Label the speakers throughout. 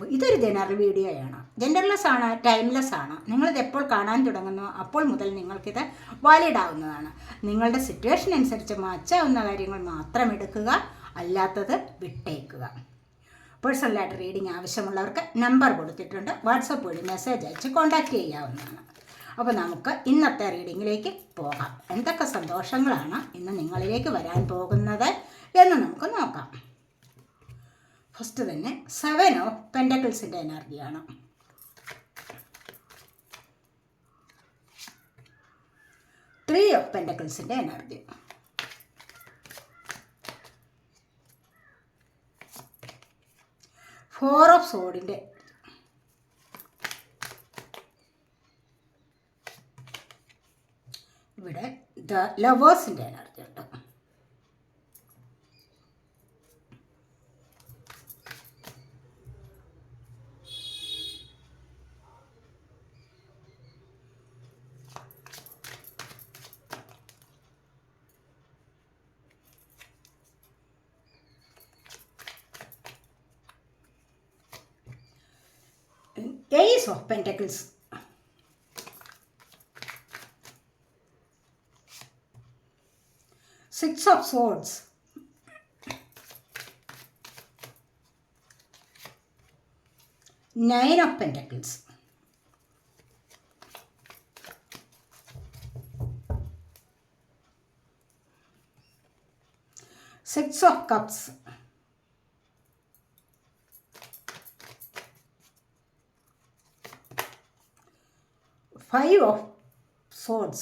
Speaker 1: അപ്പോൾ ഇതൊരു ജനറൽ വീഡിയോയാണ്. ജെൻഡർലെസ് ആണ് ടൈംലെസ് ആണ്. നിങ്ങളിത് എപ്പോൾ കാണാൻ തുടങ്ങുന്നു അപ്പോൾ മുതൽ നിങ്ങൾക്കിത് വാലിഡ് ആവുന്നതാണ്. നിങ്ങളുടെ സിറ്റുവേഷൻ അനുസരിച്ച് മാച്ചാവുന്ന കാര്യങ്ങൾ മാത്രം എടുക്കുക അല്ലാത്തത് വിട്ടേക്കുക. പേഴ്സണലായിട്ട് റീഡിംഗ് ആവശ്യമുള്ളവർക്ക് നമ്പർ കൊടുത്തിട്ടുണ്ട്. വാട്സപ്പ് വഴി മെസ്സേജ് അയച്ച് കോൺടാക്റ്റ് ചെയ്യാവുന്നതാണ്. അപ്പോൾ നമുക്ക് ഇന്നത്തെ റീഡിങ്ങിലേക്ക് പോകാം. എന്തൊക്കെ സന്തോഷങ്ങളാണ് ഇന്ന് നിങ്ങളിലേക്ക് വരാൻ പോകുന്നത് എന്ന് നമുക്ക് നോക്കാം. ഫസ്റ്റ് തന്നെ സെവൻ ഓഫ് പെൻഡക്കിൾസിന്റെ എനർജിയാണ് ത്രീ ഓഫ് പെൻഡക്കിൾസിന്റെ എനർജി ഫോർ ഓഫ് സോഡിന്റെ ഇവിടെ ദ ലവേഴ്സിന്റെ എനർജി ഉണ്ട്. Ace of Pentacles. Six of Swords. Nine of Pentacles. Six of Cups. Five of Swords.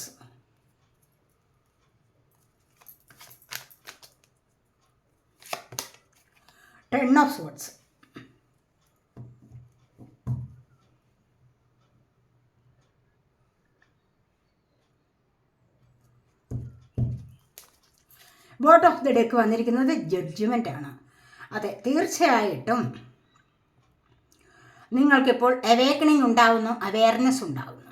Speaker 1: Ten of Swords. Bottom of the deck വന്നിരിക്കുന്നത് judgement ആണ് അതെ തീർച്ചയായിട്ടും നിങ്ങൾക്കിപ്പോൾ അവേക്കണിങ് ഉണ്ടാവുന്നു അവയർനെസ് ഉണ്ടാവുന്നു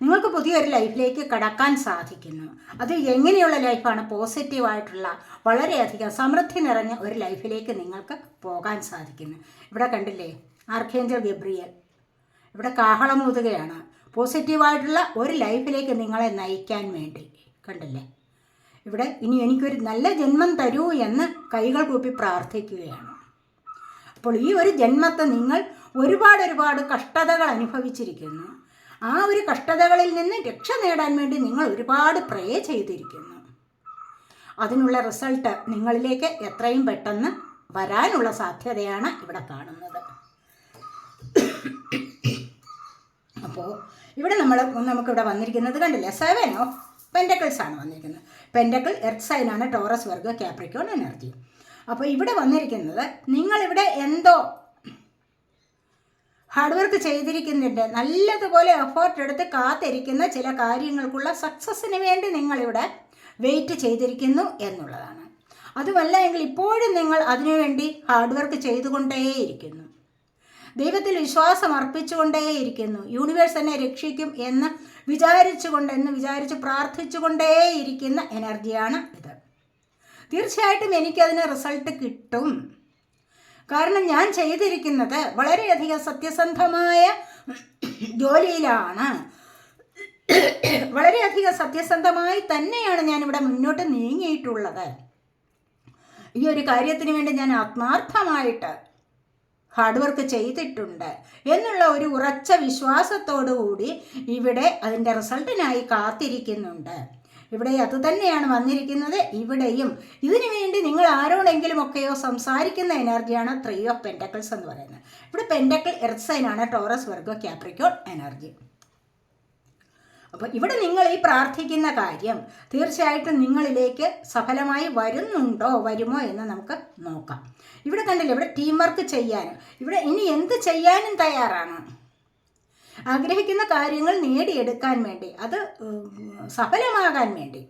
Speaker 1: നിങ്ങൾക്ക് പുതിയൊരു ലൈഫിലേക്ക് കടക്കാൻ സാധിക്കുന്നു. അത് എങ്ങനെയുള്ള ലൈഫാണ്? പോസിറ്റീവായിട്ടുള്ള വളരെയധികം സമൃദ്ധി നിറഞ്ഞ ഒരു ലൈഫിലേക്ക് നിങ്ങൾക്ക് പോകാൻ സാധിക്കുന്നു. ഇവിടെ കണ്ടില്ലേ? ആർക്കേഞ്ചൽ ഗബ്രിയൽ ഇവിടെ കാഹളമൂതുകയാണ് പോസിറ്റീവായിട്ടുള്ള ഒരു ലൈഫിലേക്ക് നിങ്ങളെ നയിക്കാൻ വേണ്ടി. കണ്ടില്ലേ? ഇവിടെ ഇനി എനിക്കൊരു നല്ല ജന്മം തരൂ എന്ന് കൈകൾ കൂപ്പി പ്രാർത്ഥിക്കുകയാണ്. അപ്പോൾ ഈ ഒരു ജന്മത്തെ നിങ്ങൾ ഒരുപാട് ഒരുപാട് കഷ്ടതകൾ അനുഭവിച്ചിരിക്കുന്നു. ആ ഒരു കഷ്ടതകളിൽ നിന്ന് രക്ഷ നേടാൻ വേണ്ടി നിങ്ങൾ ഒരുപാട് പ്രേ ചെയ്തിരിക്കുന്നു. അതിനുള്ള റിസൾട്ട് നിങ്ങളിലേക്ക് എത്രയും പെട്ടെന്ന് വരാനുള്ള സാധ്യതയാണ് ഇവിടെ കാണുന്നത്. അപ്പോൾ ഇവിടെ നമ്മൾ നമുക്കിവിടെ വന്നിരിക്കുന്നത് കണ്ടില്ലേ? സെവൻ ഓഫ് പെൻഡക്കിൾസ് ആണ് വന്നിരിക്കുന്നത്. പെൻഡക്കിൾ എർത്ത് സൈനാണ് ടോറസ് വർഗ് ക്യാപ്രിക്കോൺ എനർജി അപ്പോൾ ഇവിടെ വന്നിരിക്കുന്നത് നിങ്ങളിവിടെ എന്തോ ഹാർഡ് വർക്ക് ചെയ്തിരിക്കുന്നുണ്ട്. നല്ലതുപോലെ എഫേർട്ട് എടുത്ത് കാത്തിരിക്കുന്ന ചില കാര്യങ്ങൾക്കുള്ള സക്സസ്സിന് വേണ്ടി നിങ്ങളിവിടെ വെയിറ്റ് ചെയ്തിരിക്കുന്നു എന്നുള്ളതാണ്. അതുമല്ല എങ്കിൽ ഇപ്പോഴും നിങ്ങൾ അതിനുവേണ്ടി ഹാർഡ് വർക്ക് ചെയ്തുകൊണ്ടേയിരിക്കുന്നു. ദൈവത്തിൽ വിശ്വാസം അർപ്പിച്ചുകൊണ്ടേയിരിക്കുന്നു. യൂണിവേഴ്സ് എന്നെ രക്ഷിക്കും എന്ന് വിചാരിച്ചുകൊണ്ട് എന്ന് വിചാരിച്ച് പ്രാർത്ഥിച്ചുകൊണ്ടേയിരിക്കുന്ന എനർജിയാണ് ഇത്. തീർച്ചയായിട്ടും എനിക്കതിന് റിസൾട്ട് കിട്ടും. കാരണം ഞാൻ ചെയ്തിരിക്കുന്നത് വളരെയധികം സത്യസന്ധമായ ജോലിയിലാണ്. വളരെയധികം സത്യസന്ധമായി തന്നെയാണ് ഞാനിവിടെ മുന്നോട്ട് നീങ്ങിയിട്ടുള്ളത്. ഈ ഒരു കാര്യത്തിന് വേണ്ടി ഞാൻ ആത്മാർത്ഥമായിട്ട് ഹാർഡ് വർക്ക് ചെയ്തിട്ടുണ്ട് എന്നുള്ള ഒരു ഉറച്ച വിശ്വാസത്തോടു കൂടി ഇവിടെ അതിന്റെ റിസൾട്ടിനായി കാത്തിരിക്കുന്നുണ്ട്. ഇവിടെ അത് തന്നെയാണ് വന്നിരിക്കുന്നത്. ഇവിടെയും ഇതിനു വേണ്ടി നിങ്ങൾ ആരോടെങ്കിലും ഒക്കെയോ സംസാരിക്കുന്ന എനർജിയാണ് ത്രീ ഓഫ് പെന്റക്കിൾസ് എന്ന് പറയുന്നത്. ഇവിടെ പെന്റക്കിൾ എർത്ത് സൈനാണ് ടോറസ് വർഗോ ക്യാപ്രിക്കോൺ എനർജി. അപ്പോൾ ഇവിടെ നിങ്ങൾ ഈ പ്രാർത്ഥിക്കുന്ന കാര്യം തീർച്ചയായിട്ടും നിങ്ങളിലേക്ക് സഫലമായി വരുന്നുണ്ടോ വരുമോ എന്ന് നമുക്ക് നോക്കാം. ഇവിടെ കണ്ടില്ല ഇവിടെ ടീം വർക്ക് ചെയ്യാനും. ഇവിടെ ഇനി എന്ത് ചെയ്യാനും തയ്യാറാണ്? ആഗ്രഹിക്കുന്ന കാര്യങ്ങൾ നേടിയെടുക്കാൻ വേണ്ടി അത് സഫലമാകാൻ വേണ്ടി.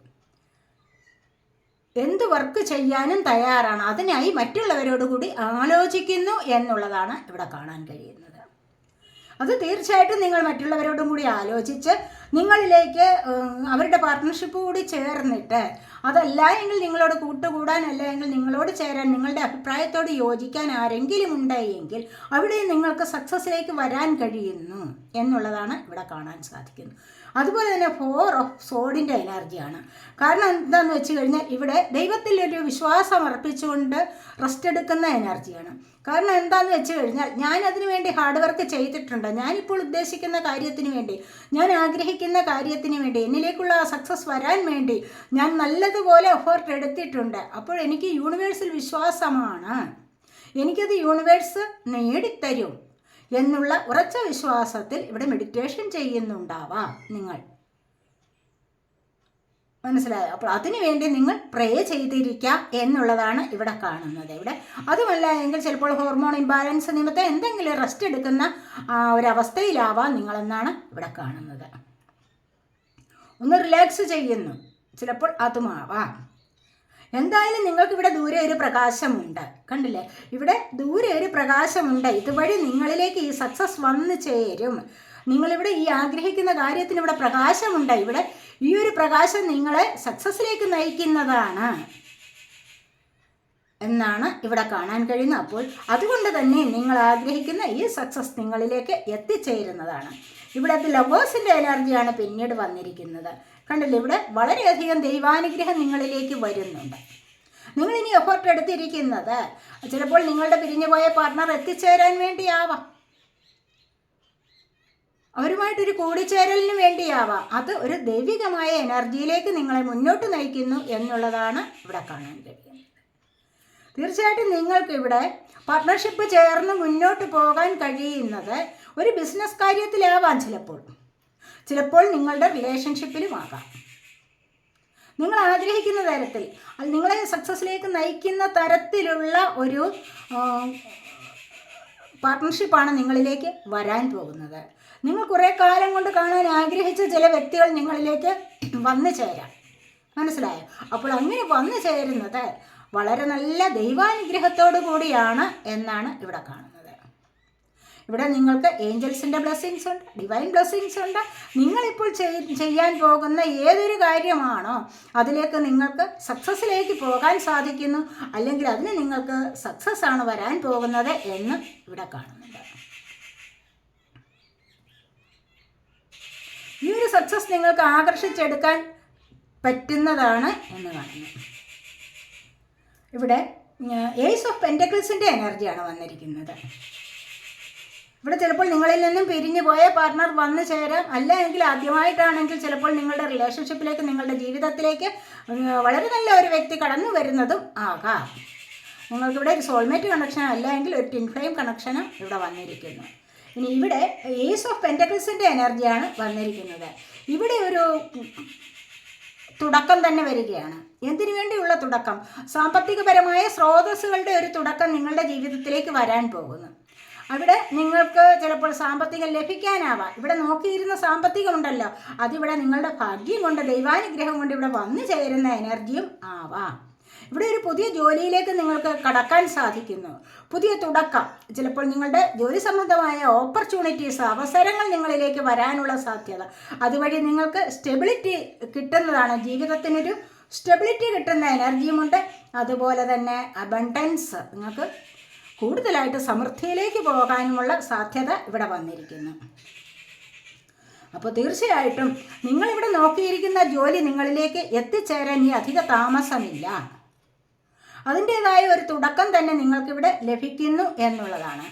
Speaker 1: എന്ത് വർക്ക് ചെയ്യാനും തയ്യാറാണ്. അതിനായി മറ്റുള്ളവരോട് കൂടി ആലോചിക്കുന്നു എന്നുള്ളതാണ് ഇവിടെ കാണാൻ കഴിയുന്നത്. അത് തീർച്ചയായിട്ടും നിങ്ങൾ മറ്റുള്ളവരോടും കൂടി ആലോചിച്ച് നിങ്ങളിലേക്ക് അവരുടെ പാർട്ട്ണർഷിപ്പ് കൂടി ചേർന്നിട്ട് അതല്ല എങ്കിൽ നിങ്ങളോട് കൂട്ടുകൂടാൻ അല്ല എങ്കിൽ നിങ്ങളോട് ചേരാൻ നിങ്ങളുടെ അഭിപ്രായത്തോട് യോജിക്കാൻ ആരെങ്കിലും ഉണ്ടായെങ്കിൽ അവിടെ നിങ്ങൾക്ക് സക്സസ്സിലേക്ക് വരാൻ കഴിയുന്നു എന്നുള്ളതാണ് ഇവിടെ കാണാൻ സാധിക്കുന്നത്. അതുപോലെ തന്നെ ഫോർ ഓഫ് സോഡിന്റെ എനർജിയാണ് കാരണം എന്താണെന്ന് വെച്ച് കഴിഞ്ഞാൽ ഇവിടെ ദൈവത്തിൽ ഒരു വിശ്വാസം അർപ്പിച്ചുകൊണ്ട് റെസ്റ്റ് എടുക്കുന്ന എനർജിയാണ് കാരണം എന്താണെന്ന് വെച്ച് കഴിഞ്ഞാൽ ഞാൻ അതിനു വേണ്ടി ഹാർഡ് വർക്ക് ചെയ്തിട്ടുണ്ട്. ഞാനിപ്പോൾ ഉദ്ദേശിക്കുന്ന കാര്യത്തിന് വേണ്ടി ഞാൻ ആഗ്രഹിക്കുന്ന കാര്യത്തിന് വേണ്ടി എന്നിലേക്കുള്ള സക്സസ് വരാൻ വേണ്ടി ഞാൻ നല്ലതുപോലെ എഫേർട്ട് എടുത്തിട്ടുണ്ട്. അപ്പോൾ എനിക്ക് യൂണിവേഴ്സിൽ വിശ്വാസമാണ്. എനിക്കത് യൂണിവേഴ്സ് നേടിത്തരും. എന്നുള്ള ഉറച്ച വിശ്വാസത്തിൽ ഇവിടെ മെഡിറ്റേഷൻ ചെയ്യുന്നുണ്ടാവാം നിങ്ങൾ. മനസ്സിലായോ? അപ്പോൾ അതിനുവേണ്ടി നിങ്ങൾ പ്രേ ചെയ്തിരിക്കാം എന്നുള്ളതാണ് ഇവിടെ കാണുന്നത്. ഇവിടെ അതുമല്ല എങ്കിൽ ചിലപ്പോൾ ഹോർമോൺ ഇംബാലൻസ് നിമിത്തം എന്തെങ്കിലും റെസ്റ്റ് എടുക്കുന്ന ഒരവസ്ഥയിലാവാം നിങ്ങളെന്നാണ് ഇവിടെ കാണുന്നത്. ഒന്ന് റിലാക്സ് ചെയ്യുന്നു. ചിലപ്പോൾ അതുമാവാം. എന്തായാലും നിങ്ങൾക്ക് ഇവിടെ ദൂരെ ഒരു പ്രകാശമുണ്ട്. കണ്ടില്ലേ? ഇവിടെ ദൂരെ ഒരു പ്രകാശമുണ്ട്. ഇതുവഴി നിങ്ങളിലേക്ക് ഈ സക്സസ് വന്നു ചേരും. നിങ്ങളിവിടെ ഈ ആഗ്രഹിക്കുന്ന കാര്യത്തിന് ഇവിടെ പ്രകാശമുണ്ട്. ഇവിടെ ഈ ഒരു പ്രകാശം നിങ്ങളെ സക്സസ്സിലേക്ക് നയിക്കുന്നതാണ്. എന്നാണ് ഇവിടെ കാണാൻ കഴിയുന്നത്. അപ്പോൾ അതുകൊണ്ട് തന്നെ നിങ്ങൾ ആഗ്രഹിക്കുന്ന ഈ സക്സസ് നിങ്ങളിലേക്ക് എത്തിച്ചേരുന്നതാണ്. ഇവിടെ ലവേഴ്സിന്റെ എനർജിയാണ് പിന്നീട് വന്നിരിക്കുന്നത്. കണ്ടില്ലേ? ഇവിടെ വളരെയധികം ദൈവാനുഗ്രഹം നിങ്ങളിലേക്ക് വരുന്നുണ്ട്. നിങ്ങൾ ഇനി എഫേർട്ട് എടുത്തിരിക്കുന്നത് ചിലപ്പോൾ നിങ്ങളുടെ പിരിഞ്ഞുപോയ പാർട്ട്ണർ എത്തിച്ചേരാൻ വേണ്ടിയാവാം. അവരുമായിട്ടൊരു കൂടിച്ചേരലിന് വേണ്ടിയാവാം. അത് ഒരു ദൈവികമായ എനർജിയിലേക്ക് നിങ്ങളെ മുന്നോട്ട് നയിക്കുന്നു എന്നുള്ളതാണ് ഇവിടെ കാണാൻ കഴിയുന്നത്. തീർച്ചയായിട്ടും നിങ്ങൾക്ക് ഇവിടെ ചേർന്ന് മുന്നോട്ട് പോകാൻ കഴിയുന്നത് ഒരു ബിസിനസ് കാര്യത്തിലാവാം ചിലപ്പോൾ. ചിലപ്പോൾ നിങ്ങളുടെ റിലേഷൻഷിപ്പിലും ആകാം. നിങ്ങൾ ആഗ്രഹിക്കുന്ന തരത്തിൽ അത് നിങ്ങളെ സക്സസ്സിലേക്ക് നയിക്കുന്ന തരത്തിലുള്ള ഒരു പാർട്ട്ണർഷിപ്പാണ് നിങ്ങളിലേക്ക് വരാൻ പോകുന്നത്. നിങ്ങൾ കുറേ കാലം കൊണ്ട് കാണാൻ ആഗ്രഹിച്ച ചില വ്യക്തികൾ നിങ്ങളിലേക്ക് വന്നു ചേരാം. മനസ്സിലായോ? അപ്പോൾ അങ്ങനെ വന്നു ചേരുന്നത് വളരെ നല്ല ദൈവാനുഗ്രഹത്തോടു കൂടിയാണ് എന്നാണ് ഇവിടെ കാണുന്നത്. ഇവിടെ നിങ്ങൾക്ക് ഏഞ്ചൽസിന്റെ ബ്ലെസ്സിങ്സ് ഉണ്ട് ഡിവൈൻ ബ്ലെസ്സിങ്സ് ഉണ്ട്. നിങ്ങളിപ്പോൾ ചെയ്- ചെയ്യാൻ പോകുന്ന ഏതൊരു കാര്യമാണോ അതിലേക്ക് നിങ്ങൾക്ക് സക്സസ്സിലേക്ക് പോകാൻ സാധിക്കുന്നു അല്ലെങ്കിൽ അതിന് നിങ്ങൾക്ക് സക്സസ് ആണ് വരാൻ പോകുന്നത് എന്ന് ഇവിടെ കാണുന്നുണ്ട്. ഈ ഒരു സക്സസ് നിങ്ങൾക്ക് ആകർഷിച്ചെടുക്കാൻ പറ്റുന്നതാണ് എന്ന് കാണുന്നു. ഇവിടെ ഏസ് ഓഫ് പെന്റക്കിൾസിന്റെ എനർജിയാണ് വന്നിരിക്കുന്നത്. ഇവിടെ ചിലപ്പോൾ നിങ്ങളിൽ നിന്നും പിരിഞ്ഞു പോയ പാർട്ട്ണർ വന്നു ചേരാം. അല്ല എങ്കിൽ ആദ്യമായിട്ടാണെങ്കിൽ ചിലപ്പോൾ നിങ്ങളുടെ റിലേഷൻഷിപ്പിലേക്ക് നിങ്ങളുടെ ജീവിതത്തിലേക്ക് വളരെ നല്ല ഒരു വ്യക്തി കടന്നു വരുന്നതും ആകാം. നിങ്ങൾക്കിവിടെ ഒരു സോൾമേറ്റ് കണക്ഷൻ അല്ല എങ്കിൽ ഒരു ടിൻ ഫ്ലെയിം കണക്ഷനും ഇവിടെ വന്നിരിക്കുന്നു. ഇനി ഇവിടെ ഏസ് ഓഫ് പെന്റക്കിൾസിന്റെ എനർജിയാണ് വന്നിരിക്കുന്നത്. ഇവിടെ ഒരു തുടക്കം തന്നെ വരികയാണ്. എന്തിനു വേണ്ടിയുള്ള തുടക്കം? സാമ്പത്തികപരമായ സ്രോതസ്സുകളുടെ ഒരു തുടക്കം നിങ്ങളുടെ ജീവിതത്തിലേക്ക് വരാൻ പോകുന്നു. അവിടെ നിങ്ങൾക്ക് ചിലപ്പോൾ സാമ്പത്തികം ലഭിക്കാനാവാം. ഇവിടെ നോക്കിയിരുന്ന സാമ്പത്തികം ഉണ്ടല്ലോ. അതിവിടെ നിങ്ങളുടെ ഭാഗ്യം കൊണ്ട് ദൈവാനുഗ്രഹം കൊണ്ട് ഇവിടെ വന്നു ചേരുന്ന എനർജിയും ആവാം. ഇവിടെ ഒരു പുതിയ ജോലിയിലേക്ക് നിങ്ങൾക്ക് കടക്കാൻ സാധിക്കുന്നു. പുതിയ തുടക്കം. ചിലപ്പോൾ നിങ്ങളുടെ ജോലി സംബന്ധമായ ഓപ്പർച്യൂണിറ്റീസ് അവസരങ്ങൾ നിങ്ങളിലേക്ക് വരാനുള്ള സാധ്യത. അതുവഴി നിങ്ങൾക്ക് സ്റ്റെബിലിറ്റി കിട്ടുന്നതാണ്. ജീവിതത്തിനൊരു സ്റ്റെബിലിറ്റി കിട്ടുന്ന എനർജിയുമുണ്ട് അതുപോലെ തന്നെ അബണ്ടൻസ് നിങ്ങൾക്ക് കൂടുതലായിട്ട് സമൃദ്ധിയിലേക്ക് പോകാനുമുള്ള സാധ്യത ഇവിടെ വന്നിരിക്കുന്നു. അപ്പോൾ തീർച്ചയായിട്ടും നിങ്ങളിവിടെ നോക്കിയിരിക്കുന്ന ജോലി നിങ്ങളിലേക്ക് എത്തിച്ചേരാൻ ഈ അധിക താമസമില്ല. അതിന്റേതായ ഒരു തുടക്കം തന്നെ നിങ്ങൾക്കിവിടെ ലഭിക്കുന്നു എന്നുള്ളതാണ്.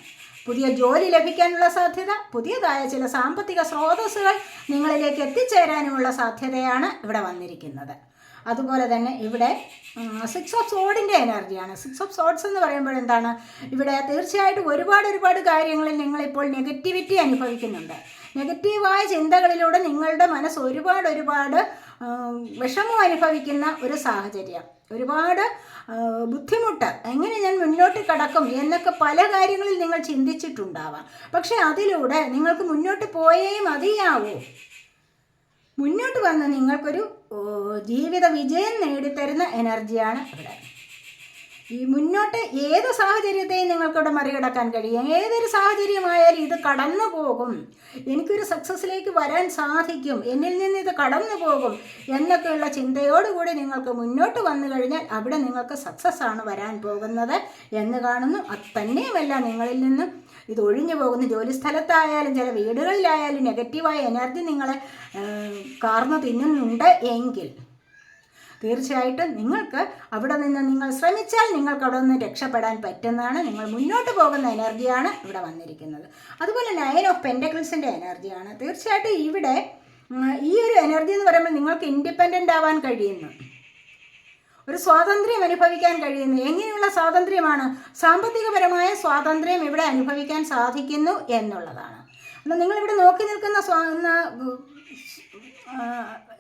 Speaker 1: പുതിയ ജോലി ലഭിക്കാനുള്ള സാധ്യത പുതിയതായ ചില സാമ്പത്തിക സ്രോതസ്സുകൾ നിങ്ങളിലേക്ക് എത്തിച്ചേരാനുമുള്ള സാധ്യതയാണ് ഇവിടെ വന്നിരിക്കുന്നത്. അതുപോലെ തന്നെ ഇവിടെ സിക്സ് ഓഫ് സോഡിന്റെ എനർജിയാണ് സിക്സ് ഓഫ് സോഡ്സ് എന്ന് പറയുമ്പോൾ എന്താണ്? ഇവിടെ തീർച്ചയായിട്ടും ഒരുപാട് ഒരുപാട് കാര്യങ്ങളിൽ നിങ്ങളിപ്പോൾ നെഗറ്റിവിറ്റി അനുഭവിക്കുന്നുണ്ട്. നെഗറ്റീവായ ചിന്തകളിലൂടെ നിങ്ങളുടെ മനസ്സ് ഒരുപാട് ഒരുപാട് വിഷമം അനുഭവിക്കുന്ന ഒരു സാഹചര്യം. ഒരുപാട് ബുദ്ധിമുട്ട്. എങ്ങനെ ഞാൻ മുന്നോട്ട് കടക്കും എന്നൊക്കെ പല കാര്യങ്ങളിൽ നിങ്ങൾ ചിന്തിച്ചിട്ടുണ്ടാവാം. പക്ഷേ അതിലൂടെ നിങ്ങൾക്ക് മുന്നോട്ട് പോയേ മതിയാവൂ. മുന്നോട്ട് വന്ന് നിങ്ങൾക്കൊരു ജീവിത വിജയം നേടിത്തരുന്ന എനർജിയാണ് ഇവിടെ. ഈ മുന്നോട്ട് ഏത് സാഹചര്യത്തെയും നിങ്ങൾക്കിവിടെ മറികടക്കാൻ കഴിയും. ഏതൊരു സാഹചര്യമായാലും ഇത് കടന്നു പോകും. എനിക്കൊരു സക്സസ്സിലേക്ക് വരാൻ സാധിക്കും. എന്നിൽ നിന്ന് ഇത് കടന്നു പോകും എന്നൊക്കെയുള്ള ചിന്തയോടുകൂടി നിങ്ങൾക്ക് മുന്നോട്ട് വന്നു കഴിഞ്ഞാൽ അവിടെ നിങ്ങൾക്ക് സക്സസ് ആണ് വരാൻ പോകുന്നത് എന്ന് കാണുന്നു. അത് തന്നെയുമല്ല നിങ്ങളിൽ നിന്നും ഇത് ഒഴിഞ്ഞു പോകുന്ന ജോലി സ്ഥലത്തായാലും ചില വീടുകളിലായാലും നെഗറ്റീവായ എനർജി നിങ്ങളെ കാർന്നു തിന്നുന്നുണ്ട് എങ്കിൽ തീർച്ചയായിട്ടും നിങ്ങൾക്ക് അവിടെ നിന്ന് നിങ്ങൾ ശ്രമിച്ചാൽ നിങ്ങൾക്ക് അവിടെ നിന്ന് രക്ഷപ്പെടാൻ പറ്റുന്നതാണ്. നിങ്ങൾ മുന്നോട്ട് പോകുന്ന എനർജിയാണ് ഇവിടെ വന്നിരിക്കുന്നത്. അതുപോലെ നയൻ ഓഫ് പെന്റക്കിൾസിന്റെ എനർജിയാണ് തീർച്ചയായിട്ടും ഇവിടെ ഈ ഒരു എനർജി എന്ന് പറയുമ്പോൾ നിങ്ങൾക്ക് ഇൻഡിപെൻഡന്റ് ആവാൻ കഴിയുന്നു. ഒരു സ്വാതന്ത്ര്യം അനുഭവിക്കാൻ കഴിയുന്നു. എങ്ങനെയുള്ള സ്വാതന്ത്ര്യമാണ്? സാമ്പത്തികപരമായ സ്വാതന്ത്ര്യം ഇവിടെ അനുഭവിക്കാൻ സാധിക്കുന്നു എന്നുള്ളതാണ്. എന്നാൽ നിങ്ങളിവിടെ നോക്കി നിൽക്കുന്ന സ്വാ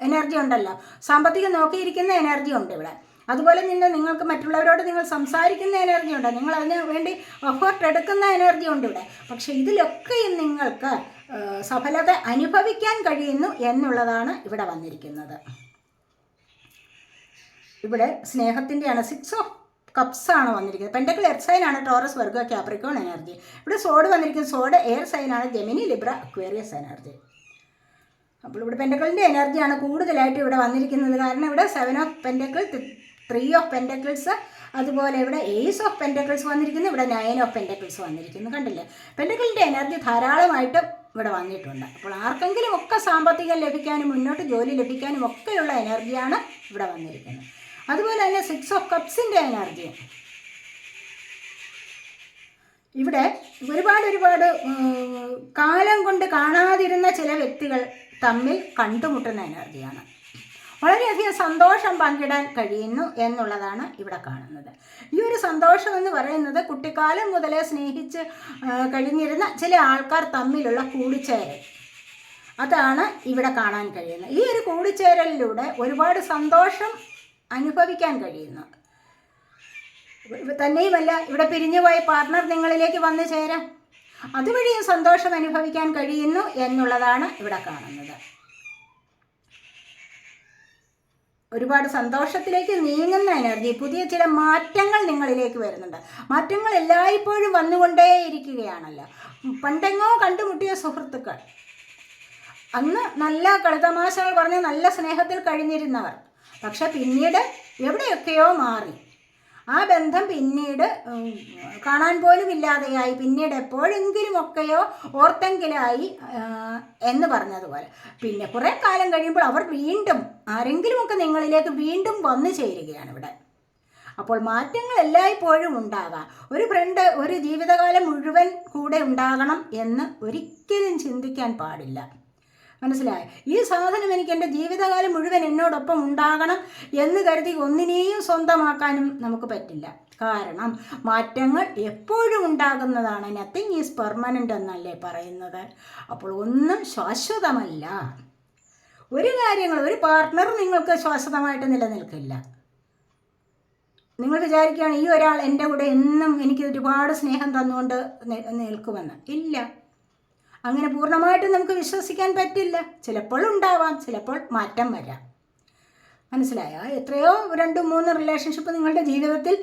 Speaker 1: എനർജി ഉണ്ടല്ലോ. സാമ്പത്തികം നോക്കിയിരിക്കുന്ന എനർജി ഉണ്ട് ഇവിടെ. അതുപോലെ തന്നെ നിങ്ങൾക്ക് മറ്റുള്ളവരോട് നിങ്ങൾ സംസാരിക്കുന്ന എനർജി ഉണ്ട്. നിങ്ങൾ അതിന് വേണ്ടി എഫേർട്ട് എടുക്കുന്ന എനർജി ഉണ്ട് ഇവിടെ. പക്ഷെ ഇതിലൊക്കെയും നിങ്ങൾക്ക് സഫലത അനുഭവിക്കാൻ കഴിയുന്നു എന്നുള്ളതാണ് ഇവിടെ വന്നിരിക്കുന്നത്. ഇവിടെ സ്നേഹത്തിന്റെയാണ്. സിക്സ് ഓഫ് കപ്സ് ആണ് വന്നിരിക്കുന്നത്. പെൻഡക്കിൾ എർത്ത് സൈനാണ് ടോറസ് വർഗ ക്യാപ്രിക്കോൺ എനർജി ഇവിടെ സോഡ് വന്നിരിക്കുന്നത് സോഡ് എയർ സൈനാണ് ജെമിനി ലിബ്ര അക്വേറിയസ് എനർജി അപ്പോൾ ഇവിടെ പെൻഡക്കിളിന്റെ എനർജിയാണ് കൂടുതലായിട്ട് ഇവിടെ വന്നിരിക്കുന്നത്. കാരണം ഇവിടെ seven of pentacle three of pentacles അതുപോലെ ഇവിടെ എയ്സ് ഓഫ് പെൻഡക്കിൾസ് വന്നിരിക്കുന്നു ഇവിടെ നയൻ ഓഫ് പെൻഡക്കിൾസ് വന്നിരിക്കുന്നു. കണ്ടില്ലേ? പെൻഡക്കിളിന്റെ എനർജി ധാരാളമായിട്ട് ഇവിടെ വന്നിട്ടുണ്ട്. അപ്പോൾ ആർക്കെങ്കിലും ഒക്കെ സാമ്പത്തികം ലഭിക്കാനും മുന്നോട്ട് ജോലി ലഭിക്കാനും ഒക്കെയുള്ള എനർജിയാണ് ഇവിടെ വന്നിരിക്കുന്നത്. അതുപോലെ തന്നെ സിക്സ് ഓഫ് കപ്സിന്റെ എനർജി ഇവിടെ ഒരുപാട് ഒരുപാട് കാലം കൊണ്ട് കാണാതിരുന്ന ചില വ്യക്തികൾ തമ്മിൽ കണ്ടുമുട്ടുന്ന എനർജിയാണ് വളരെയധികം സന്തോഷം പങ്കിടാൻ കഴിയുന്നു എന്നുള്ളതാണ് ഇവിടെ കാണുന്നത്. ഈ ഒരു സന്തോഷം എന്ന് പറയുന്നത് കുട്ടിക്കാലം മുതലേ സ്നേഹിച്ച് കഴിഞ്ഞിരുന്ന ചില ആൾക്കാർ തമ്മിലുള്ള കൂടിച്ചേരൽ. അതാണ് ഇവിടെ കാണാൻ കഴിയുന്നത്. ഈ ഒരു കൂടിച്ചേരലിലൂടെ ഒരുപാട് സന്തോഷം അനുഭവിക്കാൻ കഴിയുന്നു. തന്നെയുമല്ല ഇവിടെ പിരിഞ്ഞുപോയ പാർട്ട്ണർ നിങ്ങളിലേക്ക് വന്നു ചേരാം അതുവഴിയും സന്തോഷം അനുഭവിക്കാൻ കഴിയുന്നു എന്നുള്ളതാണ് ഇവിടെ കാണുന്നത്. ഒരുപാട് സന്തോഷത്തിലേക്ക് നീങ്ങുന്ന എനർജി പുതിയ ചില മാറ്റങ്ങൾ നിങ്ങളിലേക്ക് വരുന്നുണ്ട്. മാറ്റങ്ങൾ എല്ലായ്പ്പോഴും വന്നുകൊണ്ടേയിരിക്കുകയാണല്ലോ. പണ്ടെങ്ങോ കണ്ടുമുട്ടിയ സുഹൃത്തുക്കൾ അന്ന് നല്ല കളിതമാശകൾ പറഞ്ഞ് നല്ല സ്നേഹത്തിൽ കഴിഞ്ഞിരുന്നവർ പക്ഷെ പിന്നീട് എവിടെയൊക്കെയോ മാറി. ആ ബന്ധം പിന്നീട് കാണാൻ പോലും ഇല്ലാതെയായി. പിന്നീട് എപ്പോഴെങ്കിലും ഒക്കെയോ ഓർത്തെങ്കിലായി എന്ന് പറഞ്ഞതുപോലെ. പിന്നെ കുറേ കാലം കഴിയുമ്പോൾ അവർ വീണ്ടും ആരെങ്കിലുമൊക്കെ നിങ്ങളിലേക്ക് വീണ്ടും വന്നു ചേരുകയാണ് ഇവിടെ. അപ്പോൾ മാറ്റങ്ങൾ എല്ലായ്പ്പോഴും ഉണ്ടാകാം. ഒരു ഫ്രണ്ട് ഒരു ജീവിതകാലം മുഴുവൻ കൂടെ ഉണ്ടാകണം എന്ന് ഒരിക്കലും ചിന്തിക്കാൻ പാടില്ല. മനസ്സിലായോ? ഈ സാധനം എനിക്ക് എന്റെ ജീവിതകാലം മുഴുവൻ എന്നോടൊപ്പം ഉണ്ടാകണം എന്ന് കരുതി ഒന്നിനെയും സ്വന്തമാക്കാനും നമുക്ക് പറ്റില്ല. കാരണം മാറ്റങ്ങൾ എപ്പോഴും ഉണ്ടാകുന്നതാണ് നത്തിങ് ഈസ് പെർമനന്റ് എന്നല്ലേ പറയുന്നത്. അപ്പോൾ ഒന്നും ശാശ്വതമല്ല. ഒരു കാര്യങ്ങൾ ഒരു പാർട്ട്ണർ നിങ്ങൾക്ക് ശാശ്വതമായിട്ട് നിലനിൽക്കില്ല. നിങ്ങൾ വിചാരിക്കുകയാണ് ഈ ഒരാൾ എന്റെ കൂടെ എന്നും എനിക്ക് ഒരുപാട് സ്നേഹം തന്നുകൊണ്ട് നിൽക്കുമെന്ന്. ഇല്ല. അങ്ങനെ പൂർണമായിട്ടും നമുക്ക് വിശ്വസിക്കാൻ പറ്റില്ല. ചിലപ്പോൾ ഉണ്ടാവാം ചിലപ്പോൾ മാറ്റം വരാം. മനസ്സിലായോ? എത്രയോ രണ്ട് മൂന്ന് റിലേഷൻഷിപ്പ് നിങ്ങളുടെ ജീവിതത്തിൽ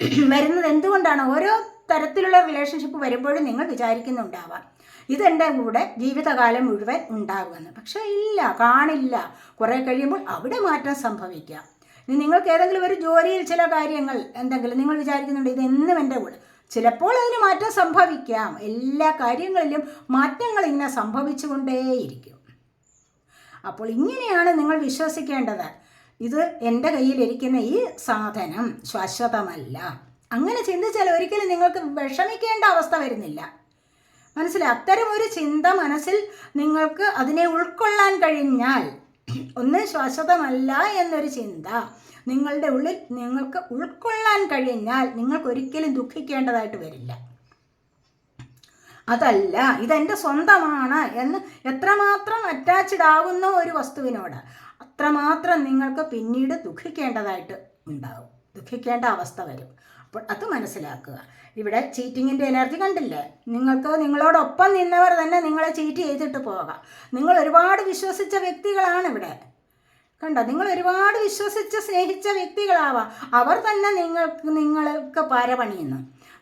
Speaker 1: വരുന്നത് എന്തുകൊണ്ടാണ്? ഓരോ തരത്തിലുള്ള റിലേഷൻഷിപ്പ് വരുമ്പോഴും നിങ്ങൾ വിചാരിക്കുന്നുണ്ടാവാം. ഇതെന്റെ കൂടെ ജീവിതകാലം മുഴുവൻ ഉണ്ടാകുമെന്ന്. പക്ഷേ ഇല്ല കാണില്ല. കുറേ കഴിയുമ്പോൾ അവിടെ മാറ്റം സംഭവിക്കാം. ഇനി നിങ്ങൾക്ക് ഏതെങ്കിലും ഒരു ജോലിയിൽ ചില കാര്യങ്ങൾ എന്തെങ്കിലും നിങ്ങൾ വിചാരിക്കുന്നുണ്ട് ഇത് എന്നും എന്റെ കൂടെ. ചിലപ്പോൾ അതിന് മാറ്റം സംഭവിക്കാം. എല്ലാ കാര്യങ്ങളിലും മാറ്റങ്ങൾ ഇങ്ങനെ സംഭവിച്ചുകൊണ്ടേയിരിക്കും. അപ്പോൾ ഇങ്ങനെയാണ് നിങ്ങൾ വിശ്വസിക്കേണ്ടത്. ഇത് എന്റെ കയ്യിലിരിക്കുന്ന ഈ സാധനം ശാശ്വതമല്ല. അങ്ങനെ ചിന്തിച്ചാൽ ഒരിക്കലും നിങ്ങൾക്ക് വിഷമിക്കേണ്ട അവസ്ഥ വരുന്നില്ല. മനസ്സിലായി അത്തരം ഒരു ചിന്ത മനസ്സിൽ നിങ്ങൾക്ക് അതിനെ ഉൾക്കൊള്ളാൻ കഴിഞ്ഞാൽ ഒന്ന് ശാശ്വതമല്ല എന്നൊരു ചിന്ത നിങ്ങളുടെ ഉള്ളിൽ നിങ്ങൾക്ക് ഉൾക്കൊള്ളാൻ കഴിഞ്ഞാൽ നിങ്ങൾക്ക് ഒരിക്കലും ദുഃഖിക്കേണ്ടതായിട്ട് വരില്ല. അതല്ല ഇതെന്റെ സ്വന്തമാണ് എന്ന് എത്രമാത്രം അറ്റാച്ച്ഡ് ആകുന്ന ഒരു വസ്തുവിനോട് അത്രമാത്രം നിങ്ങൾക്ക് പിന്നീട് ദുഃഖിക്കേണ്ടതായിട്ട് ഉണ്ടാവും. ദുഃഖിക്കേണ്ട അവസ്ഥ വരും. അപ്പോൾ അത് മനസ്സിലാക്കുക. ഇവിടെ ചീറ്റിങ്ങിന്റെ എനർജി കണ്ടില്ലേ? നിങ്ങൾക്ക് നിങ്ങളോടൊപ്പം നിന്നവർ തന്നെ നിങ്ങളെ ചീറ്റ് ചെയ്തിട്ട് പോകാം. നിങ്ങൾ ഒരുപാട് വിശ്വസിച്ച വ്യക്തികളാണ് ഇവിടെ. കണ്ടോ? നിങ്ങൾ ഒരുപാട് വിശ്വസിച്ച് സ്നേഹിച്ച വ്യക്തികളാവാം. അവർ തന്നെ നിങ്ങൾക്ക് നിങ്ങൾക്ക് പരപണിയുന്നു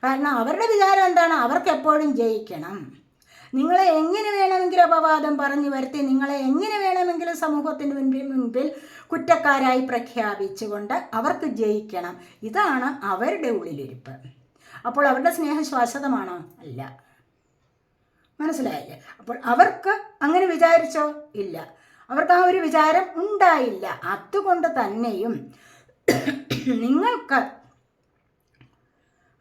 Speaker 1: കാരണം അവരുടെ വിചാരം എന്താണ്? അവർക്ക് എപ്പോഴും ജയിക്കണം. നിങ്ങളെ എങ്ങനെ വേണമെങ്കിലും അപവാദം പറഞ്ഞു വരുത്തി നിങ്ങളെ എങ്ങനെ വേണമെങ്കിലും സമൂഹത്തിന് മുൻപിൽ മുൻപിൽ കുറ്റക്കാരായി പ്രഖ്യാപിച്ചുകൊണ്ട് അവർക്ക് ജയിക്കണം. ഇതാണ് അവരുടെ ഉള്ളിലിരിപ്പ്. അപ്പോൾ അവരുടെ സ്നേഹം ശാശ്വതമാണോ? അല്ല. മനസ്സിലായില്ലേ? അപ്പോൾ അവർക്ക് അങ്ങനെ വിചാരിച്ചോ? ഇല്ല. അവർക്ക് ആ ഒരു വിചാരം ഉണ്ടായില്ല. അതുകൊണ്ട് തന്നെയും നിങ്ങൾക്ക്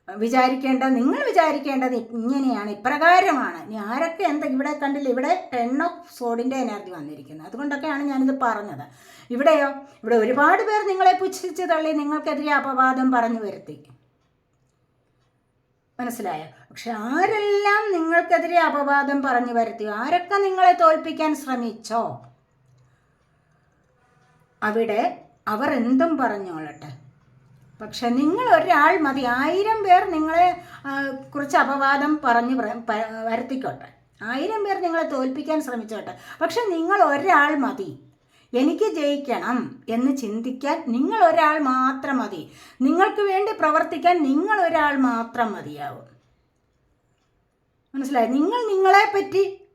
Speaker 1: വിചാരിക്കേണ്ട നിങ്ങൾ വിചാരിക്കേണ്ടത് ഇങ്ങനെയാണ് ഇപ്രകാരമാണ്. ഇനി ആരൊക്കെ എന്താ ഇവിടെ കണ്ടില്ല ഇവിടെ ടെൻ ഓഫ് സോഡിന്റെ എനർജി വന്നിരിക്കുന്നത് അതുകൊണ്ടൊക്കെയാണ് ഞാനിത് പറഞ്ഞത്. ഇവിടെയോ? ഇവിടെ ഒരുപാട് പേർ നിങ്ങളെ പുച്ഛിച്ച് തള്ളി നിങ്ങൾക്കെതിരെ അപവാദം പറഞ്ഞു വരുത്തി. മനസ്സിലായോ? പക്ഷെ ആരെല്ലാം നിങ്ങൾക്കെതിരെ അപവാദം പറഞ്ഞു വരുത്തി? ആരൊക്കെ നിങ്ങളെ തോൽപ്പിക്കാൻ ശ്രമിച്ചോ? അവിടെ അവർ എന്തും പറഞ്ഞോളട്ടെ. പക്ഷെ നിങ്ങൾ ഒരാൾ മതി. ആയിരം പേർ നിങ്ങളെ കുറച്ച് അപവാദം പറഞ്ഞ് വരുത്തിക്കോട്ടെ. ആയിരം പേർ നിങ്ങളെ തോൽപ്പിക്കാൻ ശ്രമിച്ചോട്ടെ. പക്ഷെ നിങ്ങൾ ഒരാൾ മതി. എനിക്ക് ജയിക്കണം എന്ന് ചിന്തിക്കാൻ നിങ്ങൾ ഒരാൾ മാത്രം മതി. നിങ്ങൾക്ക് വേണ്ടി പ്രവർത്തിക്കാൻ നിങ്ങൾ ഒരാൾ മാത്രം മതിയാവും. മനസ്സിലായി? നിങ്ങൾ നിങ്ങളെ പറ്റി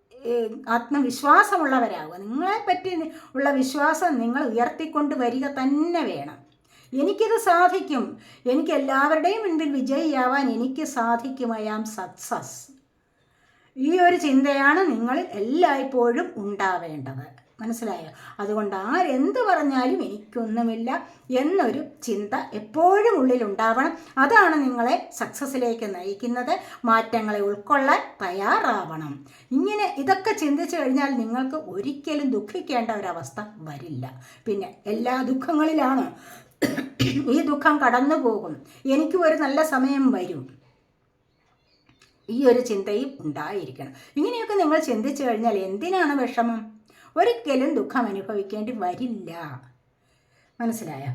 Speaker 1: ആത്മവിശ്വാസമുള്ളവരാകുക നിങ്ങളെ പറ്റി ഉള്ള വിശ്വാസം നിങ്ങൾ ഉയർത്തിക്കൊണ്ട് വരിക തന്നെ വേണം. എനിക്കിത് സാധിക്കും. എനിക്ക് എല്ലാവരുടെയും മുൻപിൽ വിജയിയാവാൻ എനിക്ക് സാധിക്കും. ഐ ആം സക്സസ് ഈ ഒരു ചിന്തയാണ് നിങ്ങളിൽ എല്ലായ്പ്പോഴും ഉണ്ടാവേണ്ടത്. മനസ്സിലായോ? അതുകൊണ്ട് ആരെന്ത് പറഞ്ഞാലും എനിക്കൊന്നുമില്ല എന്നൊരു ചിന്ത എപ്പോഴും ഉള്ളിലുണ്ടാവണം. അതാണ് നിങ്ങളെ സക്സസ്സിലേക്ക് നയിക്കുന്നത്. മാറ്റങ്ങളെ ഉൾക്കൊള്ളാൻ തയ്യാറാവണം. ഇങ്ങനെ ഇതൊക്കെ ചിന്തിച്ചു കഴിഞ്ഞാൽ നിങ്ങൾക്ക് ഒരിക്കലും ദുഃഖിക്കേണ്ട ഒരവസ്ഥ വരില്ല. പിന്നെ എല്ലാ ദുഃഖങ്ങളിലാണ് ഈ ദുഃഖം കടന്നു പോകും എനിക്കും ഒരു നല്ല സമയം വരും. ഈ ഒരു ചിന്തയും ഉണ്ടായിരിക്കണം. ഇങ്ങനെയൊക്കെ നിങ്ങൾ ചിന്തിച്ചു കഴിഞ്ഞാൽ എന്തിനാണ് വിഷമം? ഒരിക്കലും ദുഃഖം അനുഭവിക്കേണ്ടി വരില്ല. മനസ്സിലായോ?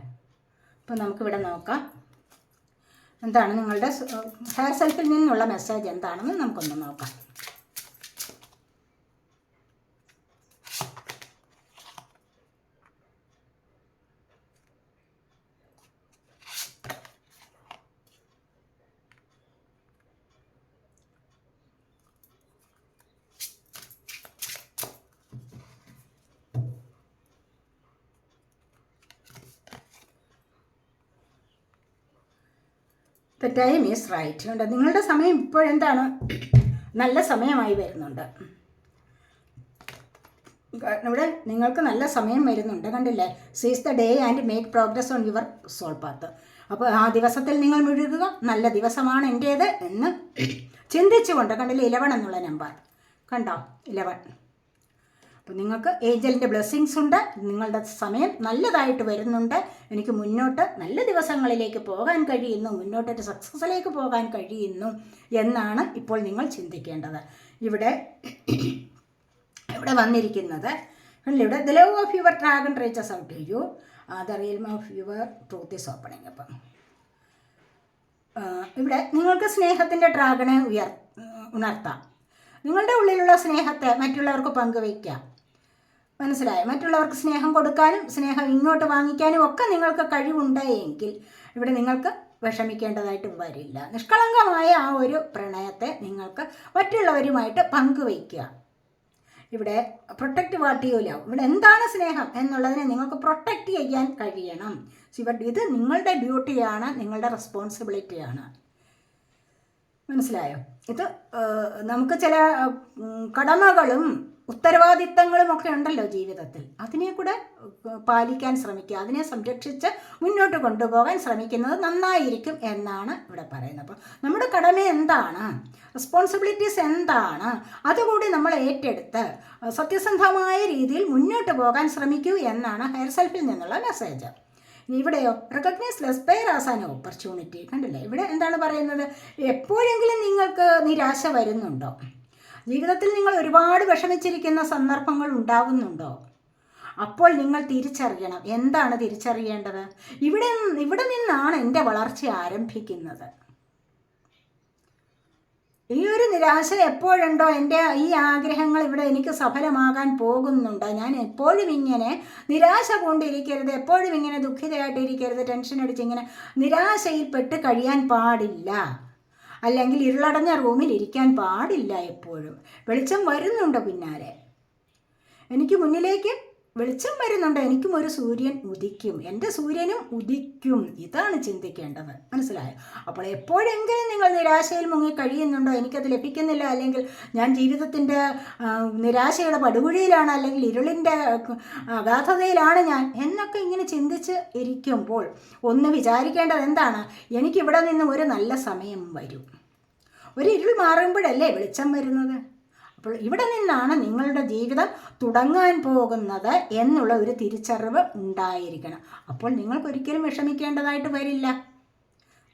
Speaker 1: അപ്പോൾ നമുക്കിവിടെ നോക്കാം. എന്താണ് നിങ്ങളുടെ ഹെയർ സെൽഫിൽ നിന്നുള്ള മെസ്സേജ് എന്താണെന്ന് നമുക്കൊന്ന് നോക്കാം. ടൈം ഈസ് റൈറ്റ് ഉണ്ട്. നിങ്ങളുടെ സമയം ഇപ്പോഴെന്താണ്? നല്ല സമയമായി വരുന്നുണ്ട്. ഇവിടെ നിങ്ങൾക്ക് നല്ല സമയം വരുന്നുണ്ട്. കണ്ടില്ലേ? Seize the day and make progress on your soul path അപ്പോൾ ആ ദിവസത്തിൽ നിങ്ങൾ മുഴുകുക. നല്ല ദിവസമാണ് എന്റേത് എന്ന് ചിന്തിച്ചുകൊണ്ട് കണ്ടില്ലേ? ഇലവൺ എന്നുള്ള നമ്പർ കണ്ടോ? ഇലവൺ അപ്പോൾ നിങ്ങൾക്ക് ഏഞ്ചലിന്റെ ബ്ലെസ്സിങ്സ് ഉണ്ട് നിങ്ങളുടെ സമയം നല്ലതായിട്ട് വരുന്നുണ്ട്. എനിക്ക് മുന്നോട്ട് നല്ല ദിവസങ്ങളിലേക്ക് പോകാൻ കഴിയുന്നു മുന്നോട്ടൊരു സക്സസ്സിലേക്ക് പോകാൻ കഴിയുന്നു എന്നാണ് ഇപ്പോൾ നിങ്ങൾ ചിന്തിക്കേണ്ടത്. ഇവിടെ ഇവിടെ വന്നിരിക്കുന്നത് ഇവിടെ? The love of your dragon reaches out to you the realm of your truth is opening അപ്പം ഇവിടെ നിങ്ങൾക്ക് സ്നേഹത്തിന്റെ ഡ്രാഗണെ ഉയർ ഉണർത്താം. നിങ്ങളുടെ ഉള്ളിലുള്ള സ്നേഹത്തെ മറ്റുള്ളവർക്ക് പങ്കുവയ്ക്കാം. മനസ്സിലായോ. മറ്റുള്ളവർക്ക് സ്നേഹം കൊടുക്കാനും സ്നേഹം ഇങ്ങോട്ട് വാങ്ങിക്കാനും ഒക്കെ നിങ്ങൾക്ക് കഴിവുണ്ടായെങ്കിൽ ഇവിടെ നിങ്ങൾക്ക് വിഷമിക്കേണ്ടതായിട്ട് വരില്ല. നിഷ്കളങ്കമായ ആ ഒരു പ്രണയത്തെ നിങ്ങൾക്ക് മറ്റുള്ളവരുമായിട്ട് പങ്കുവയ്ക്കുക. ഇവിടെ പ്രൊട്ടക്റ്റ് വാട്ട് ഇവിടെ എന്താണ് സ്നേഹം എന്നുള്ളതിനെ നിങ്ങൾക്ക് പ്രൊട്ടക്റ്റ് ചെയ്യാൻ കഴിയണം. ഇവ- ഇത് നിങ്ങളുടെ ഡ്യൂട്ടിയാണ് നിങ്ങളുടെ റെസ്പോൺസിബിലിറ്റിയാണ് മനസ്സിലായോ? ഇത് നമുക്ക് ചില കടമകളും ഉത്തരവാദിത്തങ്ങളും ഒക്കെ ഉണ്ടല്ലോ ജീവിതത്തിൽ. അതിനെ കൂടെ പാലിക്കാൻ ശ്രമിക്കുക. അതിനെ സംരക്ഷിച്ച് മുന്നോട്ട് കൊണ്ടുപോകാൻ ശ്രമിക്കുന്നത് നന്നായിരിക്കും എന്നാണ് ഇവിടെ പറയുന്നത്. അപ്പോൾ നമ്മുടെ കടമ എന്താണ്? റെസ്പോൺസിബിലിറ്റീസ് എന്താണ്? അതുകൂടി നമ്മൾ ഏറ്റെടുത്ത് സത്യസന്ധമായ രീതിയിൽ മുന്നോട്ട് പോകാൻ ശ്രമിക്കൂ എന്നാണ് ഹയർ സെൽഫിൽ നിന്നുള്ള മെസ്സേജ് ഇവിടെയോ? Recognise less pair as an opportunity കണ്ടില്ലേ? ഇവിടെ എന്താണ് പറയുന്നത്? എപ്പോഴെങ്കിലും നിങ്ങൾക്ക് നിരാശ വരുന്നുണ്ടോ? ജീവിതത്തിൽ നിങ്ങൾ ഒരുപാട് വിഷമിച്ചിരിക്കുന്ന സന്ദർഭങ്ങൾ ഉണ്ടാകുന്നുണ്ടോ അപ്പോൾ നിങ്ങൾ തിരിച്ചറിയണം. എന്താണ് തിരിച്ചറിയേണ്ടത്? ഇവിടെ ഇവിടെ നിന്നാണ് എന്റെ വളർച്ച ആരംഭിക്കുന്നത്. ഈ ഒരു നിരാശ എപ്പോഴുണ്ടോ? എന്റെ ഈ ആഗ്രഹങ്ങൾ ഇവിടെ എനിക്ക് സഫലമാകാൻ പോകുന്നുണ്ട്. ഞാൻ എപ്പോഴും ഇങ്ങനെ നിരാശ കൊണ്ടിരിക്കരുത് എപ്പോഴും ഇങ്ങനെ ദുഃഖിതയായിട്ടിരിക്കരുത് ടെൻഷൻ അടിച്ച് ഇങ്ങനെ നിരാശയിൽപ്പെട്ട് കഴിയാൻ പാടില്ല. അല്ലെങ്കിൽ ഇരുളടഞ്ഞ റൂമിൽ ഇരിക്കാൻ പാടില്ല എപ്പോഴും. വെളിച്ചം വരുന്നുണ്ടോ പിന്നാലെ. എനിക്ക് മുന്നിലേക്ക് വെളിച്ചം വരുന്നുണ്ട്. എനിക്കും ഒരു സൂര്യൻ ഉദിക്കും. എന്റെ സൂര്യനും ഉദിക്കും. ഇതാണ് ചിന്തിക്കേണ്ടത്. മനസ്സിലായോ? അപ്പോൾ എപ്പോഴെങ്കിലും നിങ്ങൾ നിരാശയിൽ മുങ്ങി കഴിയുന്നുണ്ടോ? എനിക്കത് ലഭിക്കുന്നില്ല. അല്ലെങ്കിൽ ഞാൻ ജീവിതത്തിന്റെ നിരാശയുടെ പടുകുഴിയിലാണ്. അല്ലെങ്കിൽ ഇരുളിന്റെ അഗാധതയിലാണ് ഞാൻ. എന്നൊക്കെ ഇങ്ങനെ ചിന്തിച്ച് ഇരിക്കുമ്പോൾ ഒന്ന് വിചാരിക്കേണ്ടത് എന്താണ്? എനിക്കിവിടെ നിന്ന് ഒരു നല്ല സമയം വരും. ഒരു ഇരുൾ മാറുമ്പോഴല്ലേ വെളിച്ചം വരുന്നത്? ഇവിടെ നിന്നാണ് നിങ്ങളുടെ ജീവിതം തുടങ്ങാൻ പോകുന്നത് എന്നുള്ള ഒരു തിരിച്ചറിവ് ഉണ്ടായിരിക്കണം. അപ്പോൾ നിങ്ങൾക്കൊരിക്കലും വിഷമിക്കേണ്ടതായിട്ട് വരില്ല.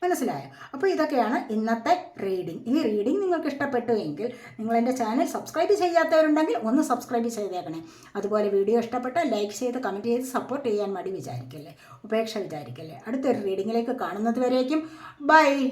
Speaker 1: മനസ്സിലായോ? അപ്പോൾ ഇതൊക്കെയാണ് ഇന്നത്തെ റീഡിംഗ് ഈ റീഡിംഗ് നിങ്ങൾക്ക് ഇഷ്ടപ്പെട്ടു എങ്കിൽ നിങ്ങൾ എന്റെ ചാനൽ സബ്സ്ക്രൈബ് ചെയ്യാത്തവരുണ്ടെങ്കിൽ ഒന്ന് സബ്സ്ക്രൈബ് ചെയ്തേക്കണേ. അതുപോലെ വീഡിയോ ഇഷ്ടപ്പെട്ടാൽ ലൈക്ക് ചെയ്ത് കമന്റ് ചെയ്ത് സപ്പോർട്ട് ചെയ്യാൻ മടി വിചാരിക്കല്ലേ? ഉപേക്ഷ വിചാരിക്കല്ലേ? അടുത്തൊരു റീഡിങ്ങിലേക്ക് കാണുന്നത് വരേക്കും. ബൈ